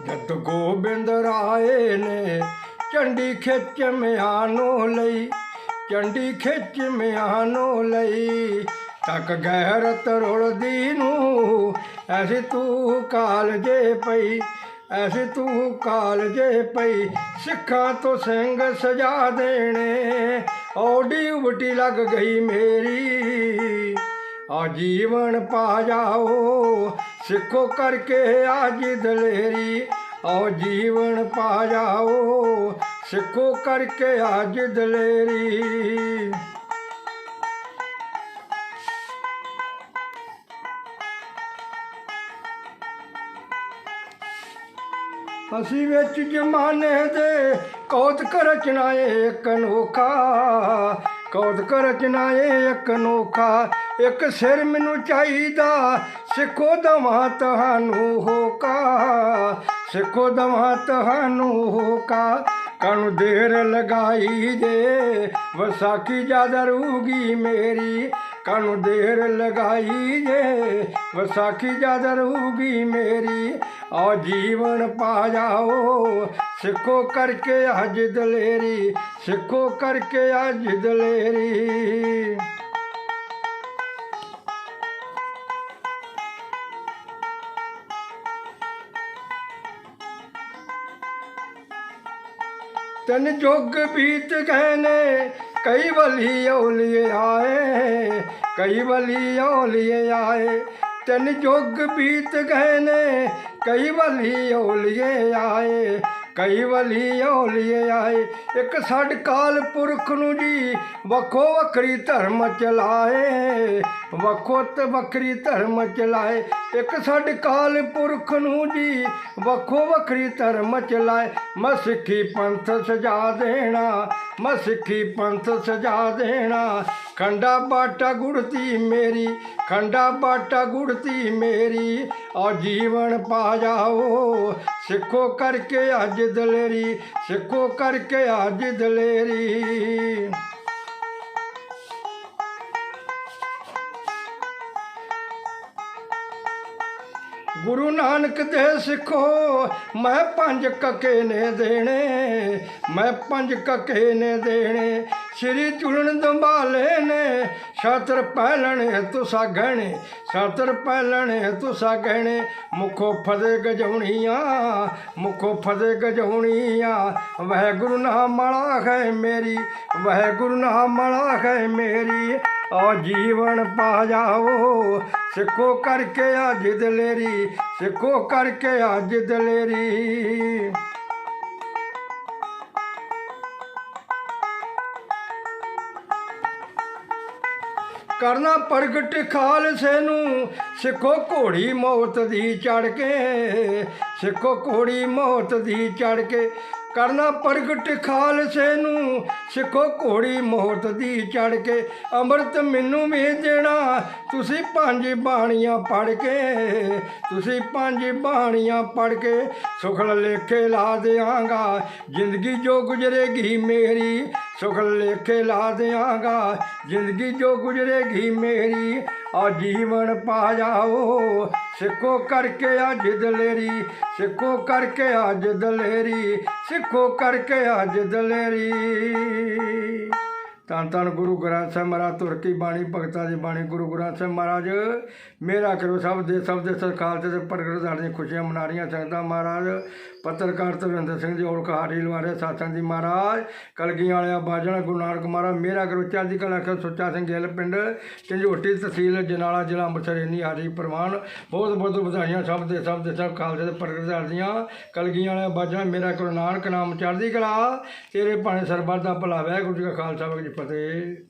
ਜਦ ਗੋਬਿੰਦ ਰਾਏ ਨੇ ਚੰਡੀ ਖਿੱਚ ਮਿਆਨੋ ਲਈ, ਚੰਡੀ ਖਿੱਚ ਮਿਆਨੋ ਲਈ, ਤੱਕ ਗੈਰਤ ਰੁਲਦੀ ਨੂੰ ਐਸੀ ਤੂੰ ਕਾਲਜੇ ਪਈ, ਐਸੀ ਤੂੰ ਕਾਲ ਜੇ ਪਈ, ਸਿੱਖਾਂ ਤੋਂ ਸਿੰਘ ਸਜਾ ਦੇਣੇ, ਔਡੀ ਉਬਟੀ ਲੱਗ ਗਈ ਮੇਰੀ ਆ ਜੀਵਨ ਪਾ ਜਾਓ ਸਿੱਖੋ ਕਰਕੇ ਅੱਜ ਦਲੇਰੀ, ਆਓ ਜੀਵਨ ਪਾ ਜਾਓ। ਸਿੱਖੋ ਕਰਕੇ ਅੱਜ ਦਲੇਰੀ। ਅਸੀਂ ਵਿੱਚ ਜਮਾਨੇ ਦੇ ਕੌਤਕ ਰਚਨਾਏ ਇੱਕ ਅਨੋਖਾ ਕੌਦ ਕੌਤਕ ਰਚਨਾਏ ਇੱਕ ਅਨੋਖਾ ਇੱਕ ਸਿਰ ਮੈਨੂੰ ਚਾਹੀਦਾ, ਸਿੱਖੋ ਦਵਾਂ ਤੁਹਾਨੂੰ ਹੋਕਾ, ਸਿੱਖੋ ਦਵਾਂ ਤੁਹਾਨੂੰ ਹੋਕਾ ਕਨੂੰ ਦੇਰ ਲਗਾਈ ਦੇ, ਵਿਸਾਖੀ ਜ਼ਿਆਦਾ ਰੂਗੀ ਮੇਰੀ ਕਨੂੰ ਦੇਰ ਲਗਾਈ ਜੇ, ਵਿਸਾਖੀ ਜਦ ਰੂਗੀ ਮੇਰੀ ਆ ਜੀਵਨ ਪਾ ਜਾਓ। ਸਿੱਖੋ ਕਰਕੇ ਅੱਜ ਦਲੇਰੀ, ਸਿੱਖੋ ਕਰਕੇ ਅੱਜ ਦਲੇਰੀ। ਤਨ ਜੁਗ ਬੀਤ ਗਏ ਨੇ, ਕਈ ਵਲੀ ਔਲੀਏ ਆਏ। ਕਈ ਵਲੀ ਔਲੀਏ ਆਏ, ਤਿੰਨ ਜੁਗ ਬੀਤ ਗਏ ਨੇ। ਕਈ ਵਲੀ ਔਲੀਏ ਆਏ, ਕਈ ਵਲੀ ਔਲੀਏ ਆਏ। ਇੱਕ ਛੱਡ ਕਾਲ ਪੁਰਖ ਨੂੰ ਜੀ, ਵੱਖੋ ਵੱਖਰੀ ਧਰਮ ਚਲਾਏ ਵੱਖੋ ਤੇ ਵੱਖਰੀ ਧਰਮ ਚਲਾਏ ਇੱਕ ਛੱਡ ਕਾਲ ਪੁਰਖ ਨੂੰ ਜੀ, ਵੱਖੋ ਵੱਖਰੀ ਧਰਮ ਚਲਾਏ ਮੈਂ ਸਿੱਖੀ ਪੰਥ ਸਜਾ ਦੇਣਾ, ਮੈਂ ਸਿੱਖੀ ਪੰਥ ਸਜਾ ਦੇਣਾ। ਖੰਡਾ ਬਾਟਾ ਗੁੜਤੀ ਮੇਰੀ, ਖੰਡਾ ਬਾਟਾ ਗੁੜਤੀ ਮੇਰੀ। ਆ ਜੀਵਨ ਪਾ ਜਾਓ, ਸਿੱਖੋ ਕਰਕੇ ਅੱਜ ਦਲੇਰੀ, ਸਿੱਖੋ ਕਰਕੇ ਅੱਜ ਦਲੇਰੀ। ਗੁਰੂ ਨਾਨਕ ਦੇ ਸਿੱਖੋ, ਮੈਂ ਪੰਜ ਕਕੇ ਨੇ ਦੇਣੇ, ਮੈਂ ਪੰਜ ਕਕੇ ਨੇ ਦੇਣੇ। ਸ੍ਰੀ ਚੁਲਣ ਦੰਬਾਲੇ ਨੇ ਛਾਤਰ ਪਹਿਲਣੇ ਤੁਸਾ ਗਹਿਣੇ ਛਾਤਰ ਪਹਿਲਣੇ ਤੁਸਾ ਗਹਿਣੇ ਮੁਖੋ ਫਦੇ ਗਜਾਉਣੀਆਂ, ਮੁਖੋ ਫਦੇ ਗਜਾਉਣੀਆਂ। ਵਾਹਿਗੁਰੂ ਨਾਮ ਮਾਲਾ ਹੈ ਮੇਰੀ, ਵਾਹਿਗੁਰੂ ਨਾਮ ਮਾਲਾ ਹੈ ਮੇਰੀ। ਆ ਜੀਵਨ ਪਾ ਜਾਓ, ਸਿੱਖੋ ਕਰਕੇ ਅੱਜ ਦਲੇਰੀ, ਸਿੱਖੋ ਕਰਕੇ ਅੱਜ ਦਲੇਰੀ। ਕਰਨਾ ਪ੍ਰਗਟ ਖਾਲਸੇ ਨੂੰ। ਸਿੱਖੋ ਘੋੜੀ ਮੌਤ ਦੀ ਚੜ ਕੇ। ਸਿੱਖੋ ਘੋੜੀ ਮੌਤ ਦੀ ਚੜ ਕੇ। ਕਰਨਾ ਪ੍ਰਗਟ ਖਾਲਸੇ ਨੂੰ। ਸਿੱਖੋ ਘੋੜੀ ਮੌਤ ਦੀ ਚੜ ਕੇ। ਅੰਮ੍ਰਿਤ ਮੈਨੂੰ ਵੀ ਦੇਣਾ। ਤੁਸੀਂ ਪੰਜ ਬਾਣੀਆਂ ਪੜ ਕੇ। ਤੁਸੀਂ ਪੰਜ ਬਾਣੀਆਂ ਪੜ ਕੇ। ਸੁਖਲ ਲੇਖੇ ਲਾ ਦਿਆਂਗਾ। ਜ਼ਿੰਦਗੀ ਜੋ ਗੁਜ਼ਰੇਗੀ ਮੇਰੀ। ਸੁਖਲ ਲੇਖੇ ਲਾ ਦਿਆਂਗਾ। ਜ਼ਿੰਦਗੀ ਜੋ ਗੁਜ਼ਰੇਗੀ ਮੇਰੀ, ਆ ਜੀਵਨ ਪਾ ਜਾਓ। ਸਿੱਖੋ ਕਰਕੇ ਅੱਜ ਦਲੇਰੀ ਸਿੱਖੋ ਕਰਕੇ ਅੱਜ ਦਲੇਰੀ ਸਿੱਖੋ ਕਰਕੇ ਅੱਜ ਦਲੇਰੀ ਧੰਨ ਧੰਨ ਗੁਰੂ ਗ੍ਰੰਥ ਸਾਹਿਬ ਮਹਾਰਾਜ ਤੁਰ ਕੀ ਬਾਣੀ, ਭਗਤਾਂ ਦੀ ਬਾਣੀ, ਗੁਰੂ ਗ੍ਰੰਥ ਸਾਹਿਬ ਮਹਾਰਾਜ। ਮੇਰਾ ਕਰੋ ਸਭ ਦੇ ਸਭ ਦੇ ਸਰਕਾਰ ਤੇ ਪ੍ਰਗਟ ਦੀਆਂ ਖੁਸ਼ੀਆਂ ਮਨਾ ਰਹੀਆਂ ਸੰਗਤਾਂ ਮਹਾਰਾਜ, ਪੱਤਰਕਾਰ ਤਵਿੰਦਰ ਸਿੰਘ ਜੀ ਔਲਖ ਹਾਰੀ ਲਵਾਰੇ ਸਾਥਾਂ ਦੀ ਮਹਾਰਾਜ ਕਲਗੀਆਂ ਵਾਲਿਆ, ਬਾਜਣਾ ਗੁਰੂ ਨਾਨਕ ਮਹਾਰਾਜ, ਮੇਰਾ ਕਰੋ ਚੜ੍ਹਦੀ ਕਲਾ ਕਰ ਸੁੱਚਾ ਸਿੰਘ ਗਿੱਲ ਪਿੰਡ, ਝੰਜੋਟੀ ਤਹਿਸੀਲ, ਜਨਾਲਾ ਜ਼ਿਲ੍ਹਾ ਅੰਮ੍ਰਿਤਸਰ, ਇੰਨੀ ਹਾਰੀ ਪ੍ਰਵਾਨ। ਬਹੁਤ ਬਹੁਤ ਵਧਾਈਆਂ ਸਭ ਦੇ ਸਭ ਦੇ ਸਭ ਖਾਲਸੇ ਦੇ ਪ੍ਰਗਟ ਦੀਆਂ। ਕਲਗੀਆਂ ਵਾਲਿਆ, ਬਾਜਣਾ, ਮੇਰਾ ਕਰੋ ਨਾਨਕ ਨਾਮ ਚੜ੍ਹਦੀ ਕਲਾ। ਤੇਰੇ ਭਾਣੇ ਸਰਬੱਤ ਦਾ ਭਲਾ ਵਾਹਿਗੁਰੂ ਜੀ ਕਾ ਖਾਲਸਾ, ਵਾਹਿਗੁਰੂ ਜੀ